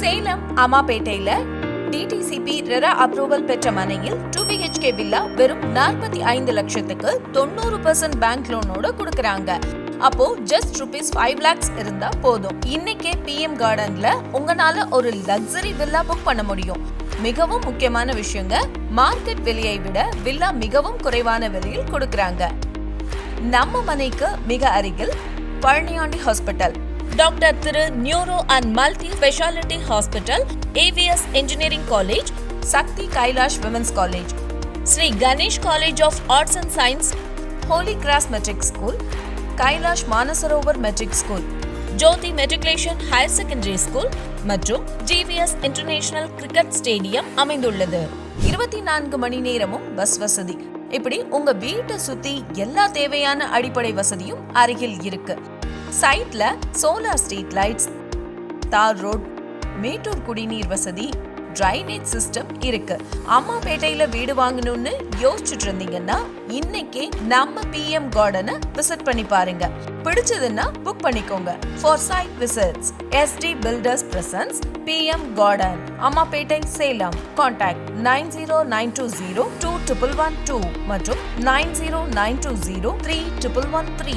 சேலம் அம்மாபேட்டையில DTCP RERA approval பெற்ற மனையில் டூ பிஹெச்கே வில்லா வெறும் நாற்பத்தி ஐந்து லட்சத்துக்கு தொண்ணூறு பர்சன்ட் பேங்க் லோனோட கொடுக்கறாங்க. அப்போ ஜஸ்ட் ருபீஸ் ஃபைவ் லேக்ஸ் இருந்தா போதும். இன்னைக்கே பிஎம் கார்டன்ல உங்களால ஒரு லக்ஸரி வில்லா புக் பண்ண முடியும். மிகவும் முக்கியமான விஷயங்க மார்க்கெட் விலையை விட வில்லா மிகவும் குறைவான விலையில் கொடுக்கறாங்க. நம்ம மனைக்கு மிக அருகில் Palaniyandi hospital doctor Thiru neuro and multi speciality hospital AVS engineering college Sakthi Kailash women's college Sri Ganesh college of arts and science holy cross matric school Kailash Manasarovar matric school Jothi matriculation higher secondary school மற்றும் GVS international cricket stadium அமைந்துள்ளது. இருபத்தி நான்கு மணி நேரமும் bus வசதி. இப்படி உங்க வீட்டை சுத்தி எல்லா தேவையான அடிப்படை வசதியும் அருகில் இருக்கு. சைட்ல சோலார் ஸ்ட்ரீட் லைட்ஸ் தார் ரோட் மேட்டூர் குடிநீர் வசதி டிரைனேஜ் சிஸ்டம் இருக்கு. அம்மாபேட்டையில வீடு வாங்கணும்னு யோசிச்சுட்டு இருந்தீங்கன்னா இன்னைக்கே நம்ம பிஎம் கார்டனை விசிட் பண்ணி பாருங்க. பிடிச்சதுன்னா புக் பண்ணிக்கோங்க. For site visits ST builders presents PM garden Ammapettai Salem. Contact nine zero nine two zero two triple one two மற்றும் nine zero nine two zero three triple one three